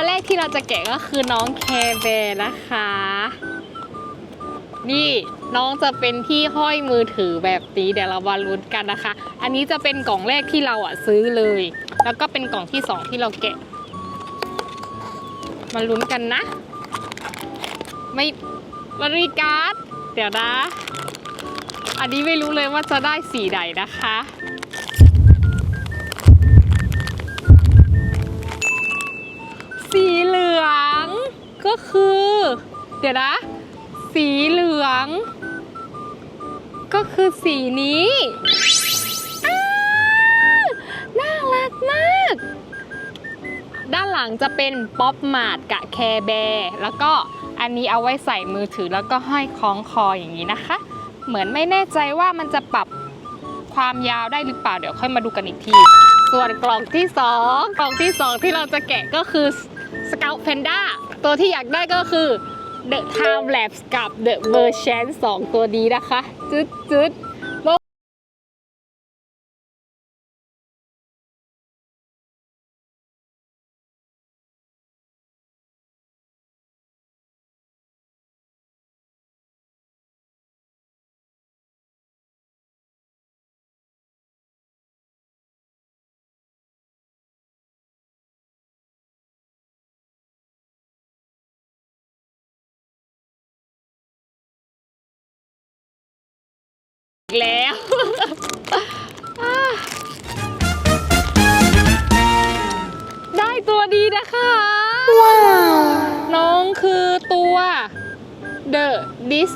ตัวแรกที่เราจะแกะก็คือน้องแคร์แบร์นะคะ นี่น้องจะเป็นที่ห้อยมือถือแบบนี้เดี๋ยวเรามาลุ้นกันนะคะ อันนี้จะเป็นกล่องแรกที่เราอะซื้อเลย แล้วก็เป็นกล่องที่สองที่เราแกะ มาลุ้นกันนะ ไม่บริการดเดี๋ยวนะ อันนี้ไม่รู้เลยว่าจะได้สีใดนะคะ ก็คือ เดี๋ยวนะ สีเหลือง ก็คือสีนี้น่ารักมาก ด้านหลังจะเป็นป๊อปมาดกับแคร์แบร์แล้วก็อันนี้เอาไว้ใส่มือถือแล้วก็ห้อยคล้องคออย่างนี้นะคะ เหมือนไม่แน่ใจว่ามันจะปรับความยาวได้หรือเปล่าเดี๋ยวค่อยมาดูกันอีกที ส่วนกล่องที่ 2 กล่องที่ 2 ที่เราจะแกะก็คือ Scout Panda ตัวที่อยากได้ก็คือ The Time Lapse กับ The Merchant 2 ตัวนี้นะคะจึ๊ดจ๊ด แล้วอ่าได้ตัวดีนะคะ น้องคือตัว The Dis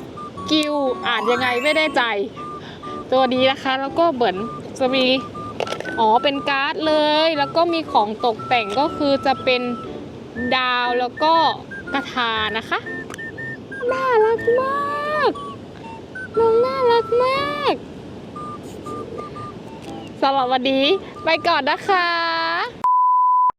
k i l อ่านยังไงไม่แน่ใจ ตัวนี้นะคะ แล้วก็เหมือนจะมี อ๋อ เป็นการ์ดเลย แล้วก็มีของตกแต่งก็คือจะเป็นดาวแล้วก็กระทานะคะ น่ารักมากน้องน่า รักมากสำหรับวันนี้ไปก่อนนะคะ